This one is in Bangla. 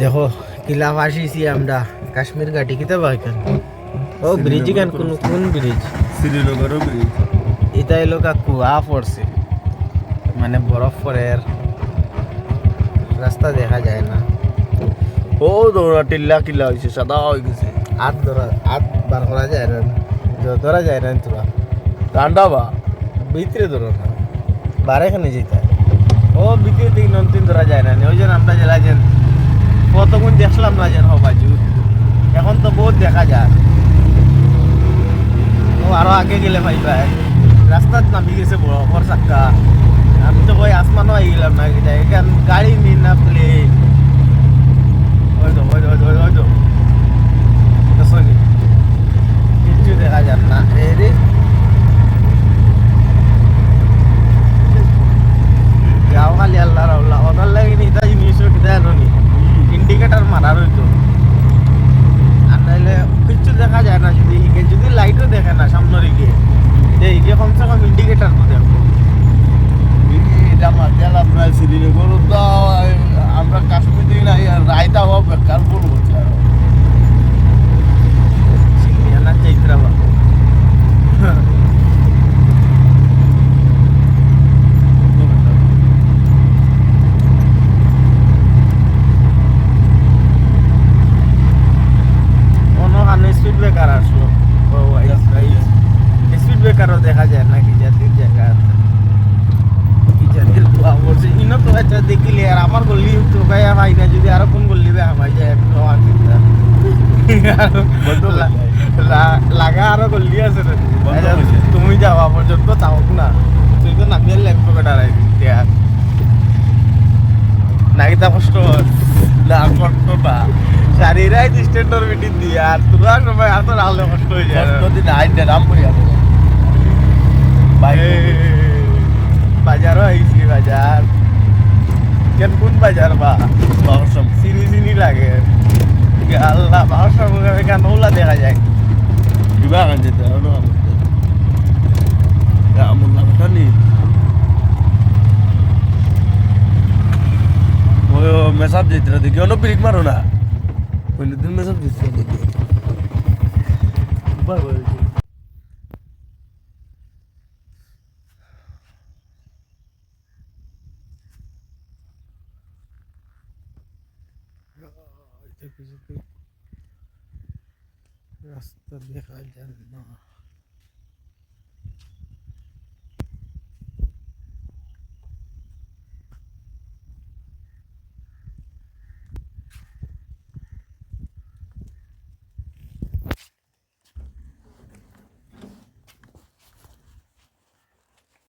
দেখো কিলা ফাঁসিছি আমরা কাশ্মীর ঘাটি কিতা বাইকান ও ব্রিজ কেন কোন কোন ব্রিজ শ্রীনগরও ব্রিজ এটা এলো কা কুয়া পড়ছে মানে বরফ পড়ে আর রাস্তা দেখা যায় না ও দৌড়া টিল্লা কিল্লা হয়েছে সাদা হয়ে গেছে হাত ধরা হাত বার করা যায় না ধরা যায় না তোরা ঠান্ডা বা ভিতরে ধরো না বারে খানে যেতে ও বিক্রি দিকে নন্তিন ধরা যায় না ওই জন্য আমরা জেলা যেন কতক্ষণ দেখলাম না যেন হবাজু এখন তো বহুত দেখা যায়। ও আরও আগে গেলে ভাইবা রাস্তাত নামি গেছে বড় চাক্কা আমি তো কই আসমানও আই গেলাম না কিটা এখান গাড়ি নিন না প্লেন ওই তো ওই তো ওই তো ওই তো দেখছ নি? কিচ্ছু দেখা যান না এই রে যাও খালি আল্লাহ রাউল্লাহ ওনার লাগে নি তাই জিনিসও কিতা জানো নি ইন্ডিকেটার মারা রইতো আর নাইলে কিচ্ছু দেখা যায় না যদি যদি লাইটও দেখে না সামনের ইকে এই কমসে কম ইন্ডিকেটার তো দেখো। ব্রেকারও দেখা যায় না কি জাতির জায়গা কি জাতির কুয়া পড়ছে ইনো তো আচ্ছা দেখিলে আর আমার গল্লি তো গায়া ভাই না যদি আরও কোন গল্লি বে ভাই যায় আমি যায়। লা- লাগা আরও গল্লি আছে আচ্ছা। তুমি যাওয়া পর্যন্ত তাও না। তুই তো নামিয়ে লাগবে বেটারাই দিয়া নাকি তা কষ্ট না কষ্ট না শারীরাই ডিস্টেন্টর মিটিং দিয়ে আর তোরা সবাই এত রাহলে কষ্ট হয়ে যায়। নাম করি আমি বাইরে বাজারও আইছি বাজার কেন কোন বাজার বা বাসম চিনি চিনি লাগে ইয়া আল্লাহ বারোশোর মুখে এখান ওলা দেখা যায় কিবা কান যেতে হলো আমার নামটা নি ওই মেসাব যেতে দেখি অন্য ব্রেক মারো না ওই দিন মেসাব দিচ্ছে দেখি রাস্তা দেখা যায় না।